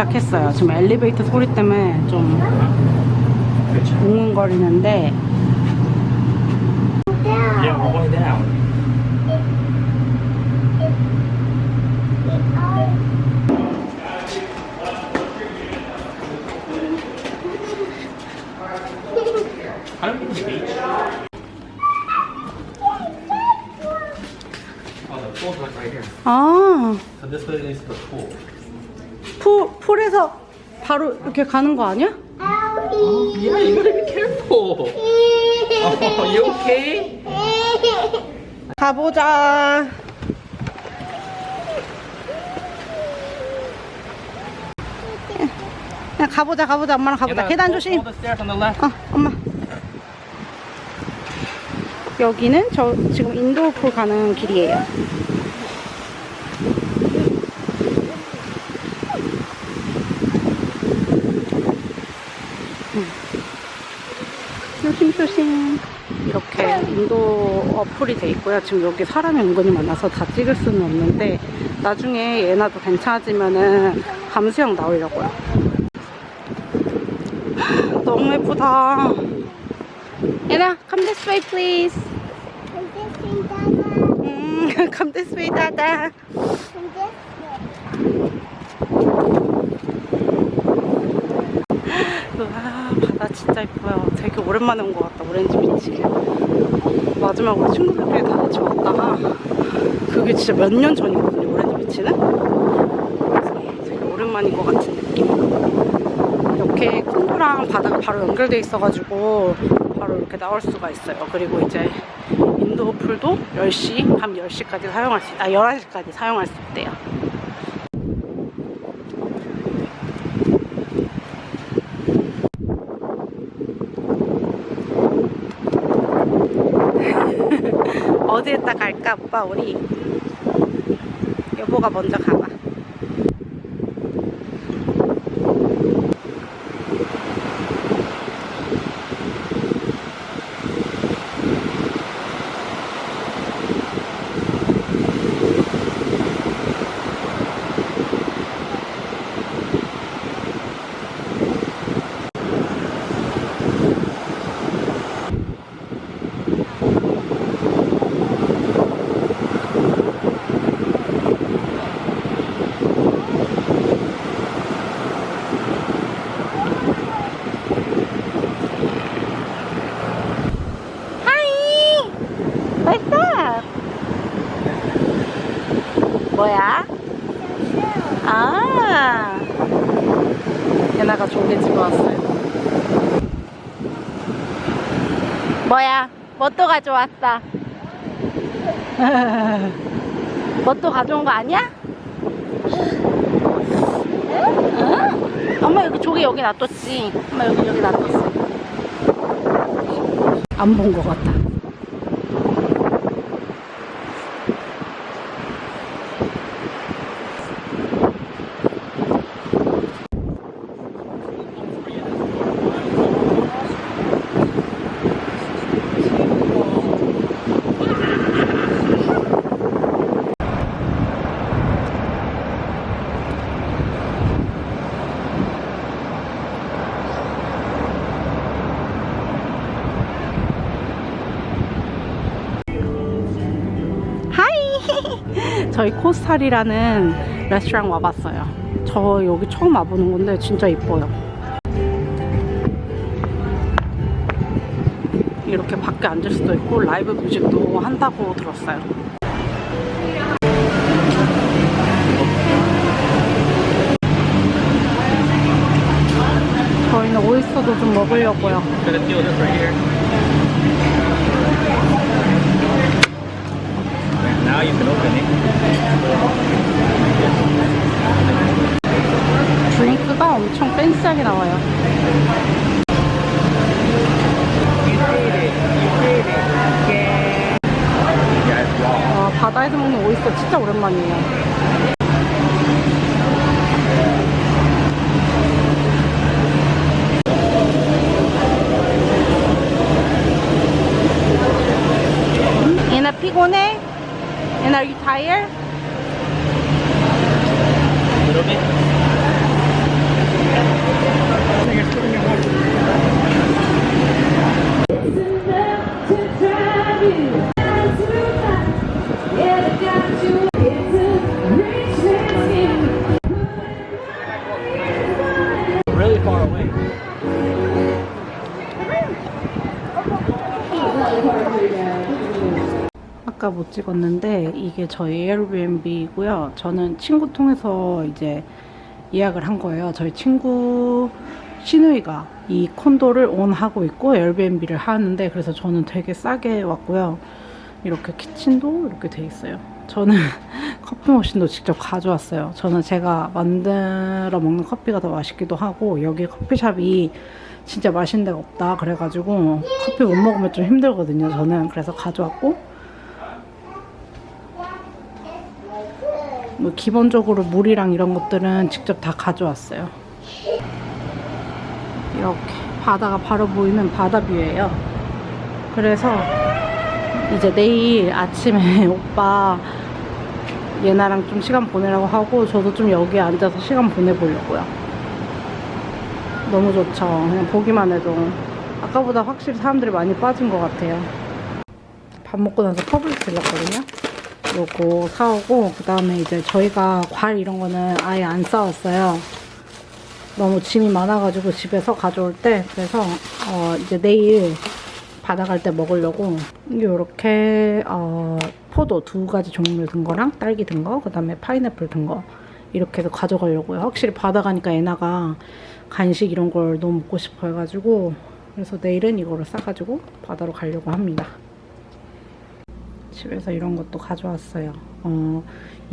도착했어요. 지금 엘리베이터 소리 때문에 좀. 웅웅거리는데 Yeah, all the way down. I don't think the beach. Oh, the pool's like right here. 아, So this way leads to the pool. 풀, 풀에서 바로 이렇게 가는 거 아니야? Oh, yeah, you gotta be careful. Oh, you okay? 가보자. 그냥 가보자, 가보자. 엄마랑 가보자. 계단 조심. All the stairs on the left. 어, 엄마. 여기는 저 지금 인도풀 가는 길이에요. 음. 조심조심. 이렇게 인도 어플이 돼 있고요. 지금 여기 사람이 은근히 많아서 다 찍을 수는 없는데 나중에 얘나도 괜찮아지면은 감수형 나오려고요. 너무 예쁘다. 얘나, come this way, please. 음, come this way, 다다. 와, 바다 진짜 예뻐요. 되게 오랜만에 온 것 같다, 오렌지 비치. 마지막으로 친구들끼리 다 같이 왔다가, 그게 진짜 몇 년 전이거든요, 오렌지 비치는. 되게 오랜만인 것 같은 느낌. 이렇게 콩고랑 바다가 바로 연결돼 있어가지고 바로 이렇게 나올 수가 있어요. 그리고 이제 인도 풀도 10시, 밤 10시까지 사용할 수, 아, 11시까지 사용할 수 있대요. 어디에다 갈까, 오빠, 우리? 여보가 먼저 가봐. 하이! What's up? 뭐야? 아! 예나가 조개 집어왔어요. 뭐야? 뭐또 가져왔어? 뭐또 가져온 거 아니야? 응? 엄마 여기 조개 여기 놔뒀지. 엄마 여기 여기 놔뒀어. 안본것 같다. 저희 코스탈이라는 레스토랑 와봤어요. 저 여기 처음 와보는 건데 진짜 이뻐요. 이렇게 밖에 앉을 수도 있고 라이브 뮤직도 한다고 들었어요. 저희는 오이스터도 좀 먹으려고요. Now you can open it. 드링크가 엄청 팬시하게 나와요. 와, 바다에서 먹는 오이스터 진짜 오랜만이에요. 못 찍었는데 이게 저희 에어비앤비고요. 저는 친구 통해서 이제 예약을 한 거예요. 저희 친구 시누이가 이 콘도를 온하고 있고 에어비앤비를 하는데 그래서 저는 되게 싸게 왔고요. 이렇게 키친도 이렇게 돼 있어요. 저는 커피 머신도 직접 가져왔어요. 저는 제가 만들어 먹는 커피가 더 맛있기도 하고 여기 커피숍이 진짜 맛있는 데가 없다 그래가지고 커피 못 먹으면 좀 힘들거든요. 저는 그래서 가져왔고 뭐 기본적으로 물이랑 이런 것들은 직접 다 가져왔어요. 이렇게 바다가 바로 보이는 바다뷰예요. 그래서 이제 내일 아침에 오빠 얘나랑 좀 시간 보내라고 하고 저도 좀 여기 앉아서 시간 보내보려고요. 너무 좋죠. 그냥 보기만 해도 아까보다 확실히 사람들이 많이 빠진 것 같아요. 밥 먹고 나서 퍼블릭 들렀거든요. 요거 사오고 그 다음에 이제 저희가 과일 이런 거는 아예 안 싸왔어요. 너무 짐이 많아가지고 집에서 가져올 때 그래서 어 이제 내일 바다 갈때 먹으려고 이렇게 어 포도 두 가지 종류 든 거랑 딸기 든 거, 그 다음에 파인애플 든 거 이렇게 해서 가져가려고요. 확실히 바다 가니까 애나가 간식 이런 걸 너무 먹고 싶어 해가지고 그래서 내일은 이거를 싸가지고 바다로 가려고 합니다. 집에서 이런 것도 가져왔어요. 어,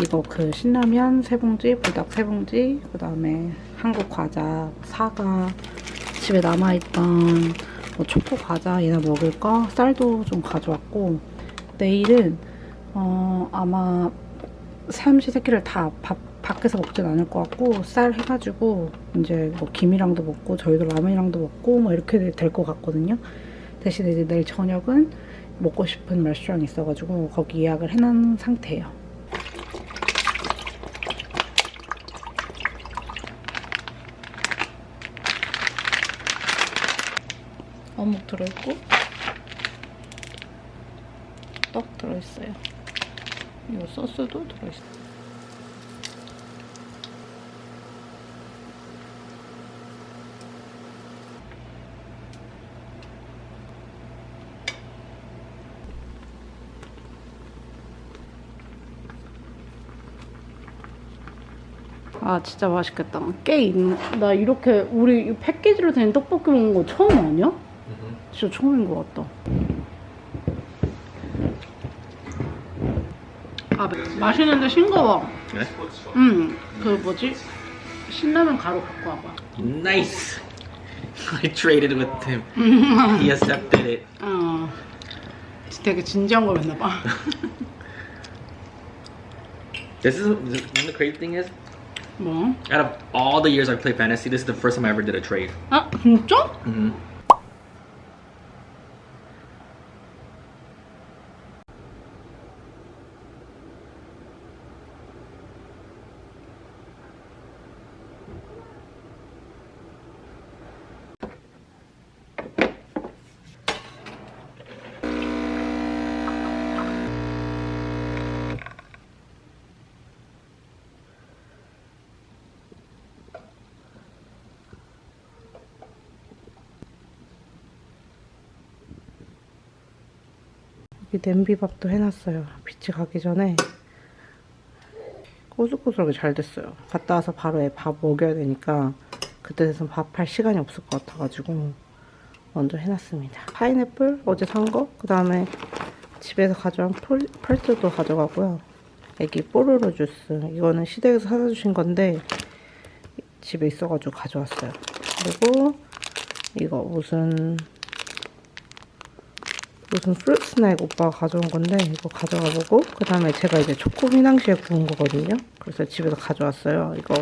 이거 그 신라면 세 봉지, 불닭 세 봉지, 그 다음에 한국 과자, 사과, 집에 남아있던 뭐 초코 과자 얘나 먹을 거, 쌀도 좀 가져왔고, 내일은 어, 아마 삼시 세끼를 다 밥, 밖에서 먹진 않을 것 같고, 쌀 해가지고, 이제 뭐 김이랑도 먹고, 저희도 라면이랑도 먹고, 뭐 이렇게 될 것 같거든요. 대신에 이제 내일 저녁은 먹고 싶은 레스토랑이 있어가지고 거기 예약을 해놓은 상태예요. 어묵 들어있고 떡 들어있어요. 이 소스도 들어있어요. 아 진짜 맛있겠다. 꽤 있네. 나 이렇게 우리 이 패키지로 된 떡볶이 먹는 거 처음 아니야? 진짜 처음인 것 같다. 아 맛있는데 싱거워. 그래? 응. 그 뭐지? 신라면 가루 갖고 와봐. Nice. I traded with him. He accepted it. 어. 되게 진지한 거였나 봐. This is this, the crazy thing is, 뭐? out of all the years I've played fantasy, this is the first time I ever did a trade. 아 진짜? Mm-hmm. 여기 냄비밥도 해놨어요. 비치 가기 전에 꼬슬꼬슬하게 잘 됐어요. 갔다 와서 바로 애 밥 먹여야 되니까 그때 돼서 밥할 시간이 없을 것 같아가지고 먼저 해놨습니다. 파인애플 어제 산 거, 그 다음에 집에서 가져온 폴, 펄트도 가져가고요. 애기 뽀로로 주스 이거는 시댁에서 사다 주신 건데 집에 있어가지고 가져왔어요. 그리고 이거 무슨 무슨 프루트 스낵 오빠가 가져온 건데 이거 가져가 보고 그 다음에 제가 이제 초코 휘낭시에 구운 거거든요. 그래서 집에서 가져왔어요. 이거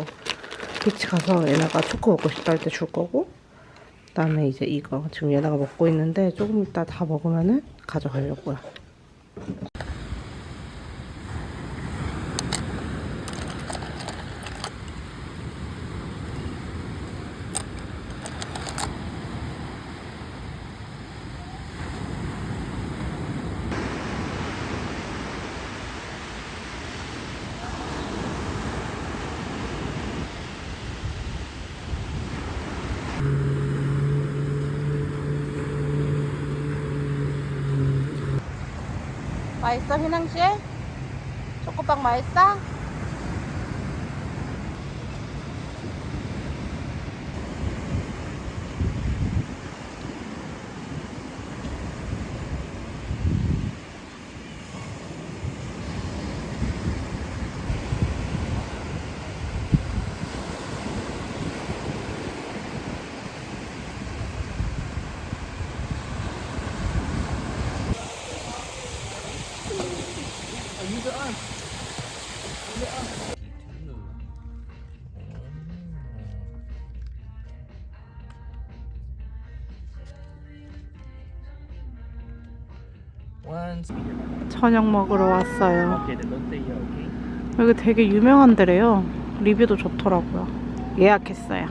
비치 가서 얘네가 초코 먹고 싶다 할 때 줄 거고 그 다음에 이제 이거 지금 얘네가 먹고 있는데 조금 이따 다 먹으면은 가져가려고요 맛있어, 휘낭시? 초코빵 맛있어? 저녁 먹으러 왔어요. 여기 되게 유명한 데래요. 리뷰도 좋더라고요. 예약했어요.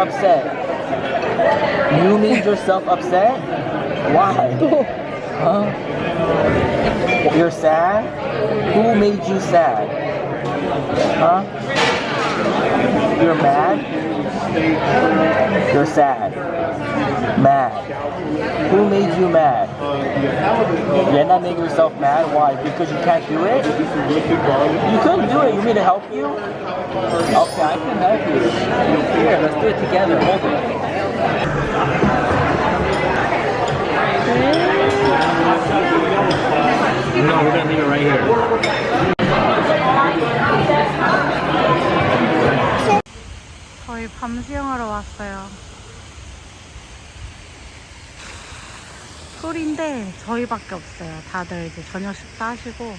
Upset? You made yourself upset? Why? Huh? You're sad? Who made you sad? Huh? You're mad? You're sad Mad. Who made you mad? You're not making yourself mad? Why? Because you can't do it? You couldn't do it. You mean to help you? Okay, I can help you. Here, let's do it together. Hold it. No, we're gonna leave it right here. 저희 밤 수영하러 왔어요. 풀인데 저희밖에 없어요. 다들 이제 저녁 식사 하시고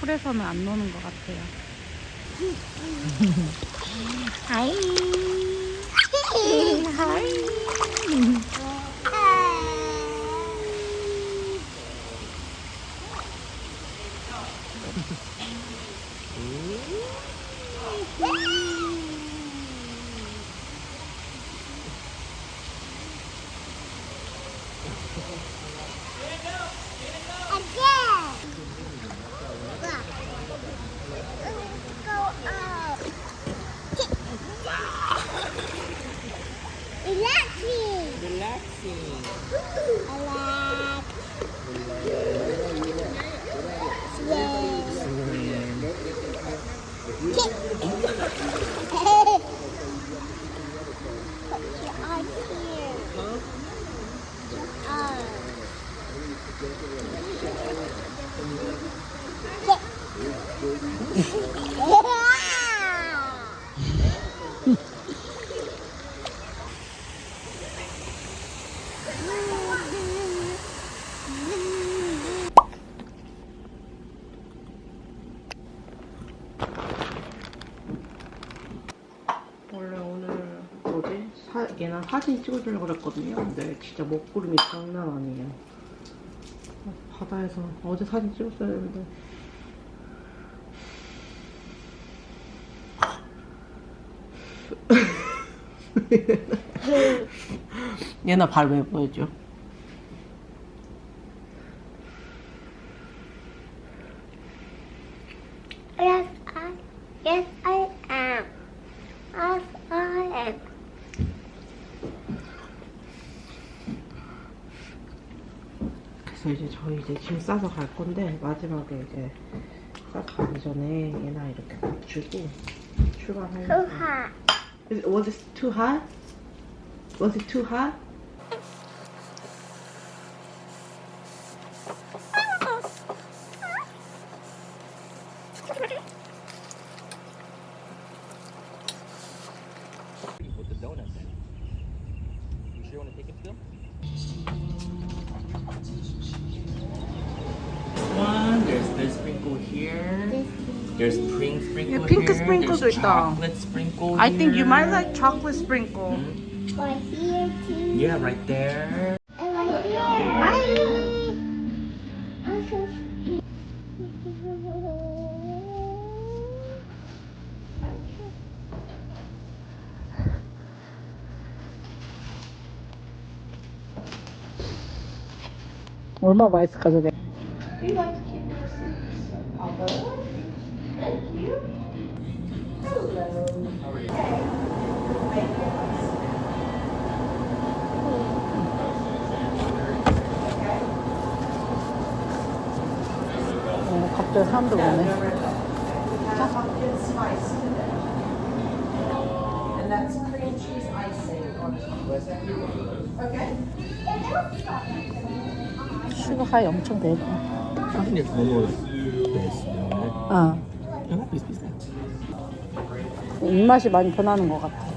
풀에서는 안 노는 것 같아요. 하이. 하이. 원래 오늘 뭐지? 사, 얘랑 사진 찍어주려고 그랬거든요. 근데 진짜 먹구름이 장난 아니에요. 어, 바다에서 어제 사진 찍었어야 되는데. 얘나 발 왜 보여줘? Yes, I. Yes, I am. Yes, I am. 그래서 이제 저희 이제 짐 싸서 갈 건데 마지막에 이제 싸서 가기 전에 얘나 이렇게 밥 주고 출발하려고. Is, was it too hot? Was it too hot? Chocolate sprinkle. I think you might like chocolate sprinkle. Mhm. Right here too. Yeah, right there. And right there. Also- 얼마 맛있을까 어, 갑자기 사람들 오네 슈가 하이 엄청. 어 please? 입맛이 많이 변하는 것 같아